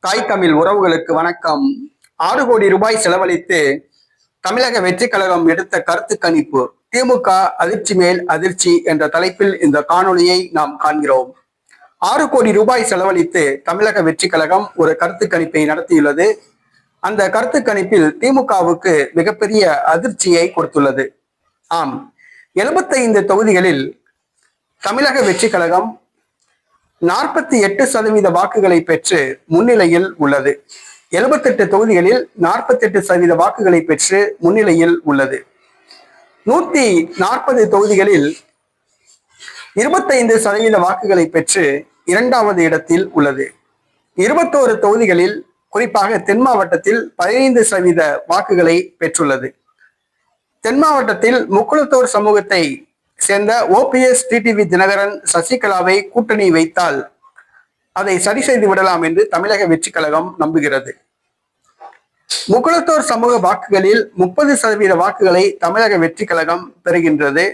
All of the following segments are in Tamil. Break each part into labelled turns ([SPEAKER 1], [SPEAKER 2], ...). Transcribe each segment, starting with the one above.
[SPEAKER 1] தாய் தமிழ் உறவுகளுக்கு வணக்கம். ஆறு கோடி ரூபாய் செலவழித்து தமிழக வெற்றி கழகம் எடுத்த கருத்து கணிப்பு. திமுக அதிர்ச்சி மேல் அதிர்ச்சி என்ற தலைப்பில் இந்த காணொலியை நாம் காண்கிறோம். ஆறு கோடி ரூபாய் செலவழித்து தமிழக வெற்றி கழகம் ஒரு கருத்து கணிப்பை நடத்தியுள்ளது. அந்த கருத்து கணிப்பில் திமுகவுக்கு மிகப்பெரிய அதிர்ச்சியை கொடுத்துள்ளது. ஆம். எழுபத்தைந்து தொகுதிகளில் தமிழக வெற்றி கழகம் நாற்பத்தி எட்டு சதவீத வாக்குகளை பெற்று முன்னிலையில் உள்ளது. எழுபத்தெட்டு தொகுதிகளில் நாற்பத்தி எட்டு சதவீத வாக்குகளை பெற்று முன்னிலையில் உள்ளது. நூத்தி நாற்பது தொகுதிகளில் இருபத்தைந்து சதவீத வாக்குகளை பெற்று இரண்டாவது இடத்தில் உள்ளது. இருபத்தோரு தொகுதிகளில் குறிப்பாக தென் மாவட்டத்தில் பதினைந்து சதவீத வாக்குகளை பெற்றுள்ளது. தென் மாவட்டத்தில் முக்குளத்தோர் சமூகத்தை சேர்ந்த ஓபிஎஸ் டிடிவி தினகரன் சசிகலாவை கூட்டணி வைத்தால் அதை சரி செய்து விடலாம் என்று தமிழக வெற்றி கழகம் நம்புகிறது. முக்குளத்தோர் சமூக வாக்குகளில் முப்பது சதவீத வாக்குகளை தமிழக வெற்றி கழகம் பெறுகின்றது.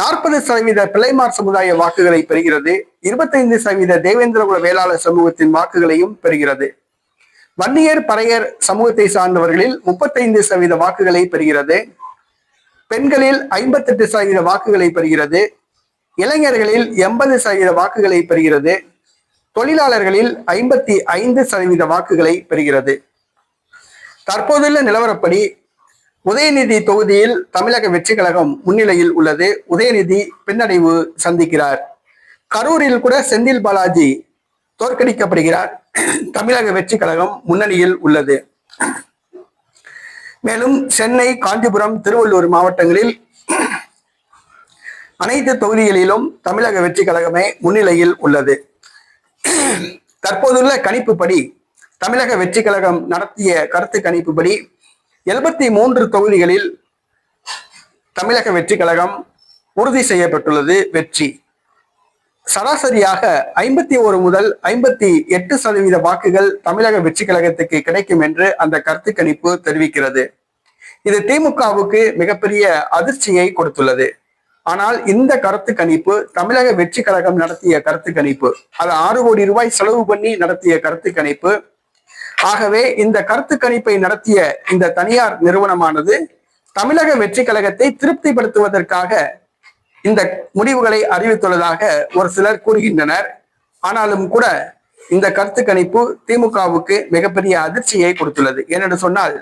[SPEAKER 1] நாற்பது சதவீத பிள்ளைமார் சமுதாய வாக்குகளை பெறுகிறது. இருபத்தைந்து சதவீத தேவேந்திரகுல வேளாளர் சமூகத்தின் வாக்குகளையும் பெறுகிறது. வன்னியர் பறையர் சமூகத்தை சார்ந்தவர்களில் முப்பத்தைந்து சதவீத வாக்குகளை பெறுகிறது. பெண்களில் ஐம்பத்தெட்டு சதவீத வாக்குகளை பெறுகிறது. இளைஞர்களில் எண்பது சதவீத வாக்குகளை பெறுகிறது. தொழிலாளர்களில் ஐம்பத்தி ஐந்து சதவீத வாக்குகளை பெறுகிறது. தற்போதுள்ள நிலவரப்படி உதயநிதி தொகுதியில் தமிழக வெற்றி கழகம் முன்னிலையில் உள்ளது. உதயநிதி பின்னடைவு சந்திக்கிறார். கரூரில் கூட செந்தில் பாலாஜி தோற்கடிக்கப்படுகிறார். தமிழக வெற்றி கழகம் முன்னணியில் உள்ளது. மேலும் சென்னை காஞ்சிபுரம் திருவள்ளூர் மாவட்டங்களில் அனைத்து தொகுதிகளிலும் தமிழக வெற்றி கழகமே முன்னிலையில் உள்ளது. தற்போதுள்ள கணிப்புப்படி தமிழக வெற்றி கழகம் நடத்திய கருத்து கணிப்புப்படி எழுபத்தி மூன்று தொகுதிகளில் தமிழக வெற்றி கழகம் உறுதி செய்யப்பட்டுள்ளது வெற்றி. சராசரியாக ஐம்பத்தி ஒரு முதல் ஐம்பத்தி எட்டு சதவீத வாக்குகள் தமிழக வெற்றி கழகத்துக்கு கிடைக்கும் என்று அந்த கருத்து கணிப்பு தெரிவிக்கிறது. இது திமுகவுக்கு மிகப்பெரிய அதிர்ச்சியை கொடுத்துள்ளது. ஆனால் இந்த கருத்து கணிப்பு தமிழக வெற்றி கழகம் நடத்திய கருத்து கணிப்பு அது ஆறு கோடி ரூபாய் செலவு பண்ணி நடத்திய கருத்து கணிப்பு ஆகவே இந்த கருத்து கணிப்பை நடத்திய இந்த தனியார் நிறுவனமானது தமிழக வெற்றி கழகத்தை திருப்திப்படுத்துவதற்காக இந்த முடிவுகளை அறிவித்துள்ளதாக ஒரு சிலர் கூறுகின்றனர். ஆனாலும் கூட இந்த கருத்து கணிப்பு திமுகவுக்கு மிகப்பெரிய அதிர்ச்சியை கொடுத்துள்ளது. ஏனென்று சொன்னால்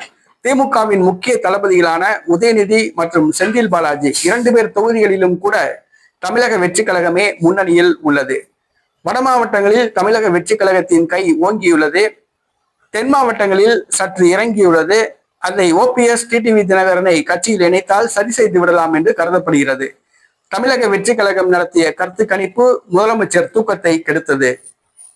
[SPEAKER 1] திமுகவின் முக்கிய தளபதிகளான உதயநிதி மற்றும் செந்தில் பாலாஜி இரண்டு பேர் தொகுதிகளிலும் கூட தமிழக வெற்றி கழகமே முன்னணியில் உள்ளது. வட மாவட்டங்களில் தமிழக வெற்றி கழகத்தின் கை ஓங்கியுள்ளது. தென் மாவட்டங்களில் சற்று இறங்கியுள்ளது. அதை ஓபிஎஸ் டிடிவி தினகரனை கட்சியில் இணைத்தால் சரி செய்து விடலாம் என்று கருதப்படுகிறது. தமிழக வெற்றி கழகம் நடத்திய கருத்து கணிப்பு முதலமைச்சர் தூக்கத்தை கெடுத்தது.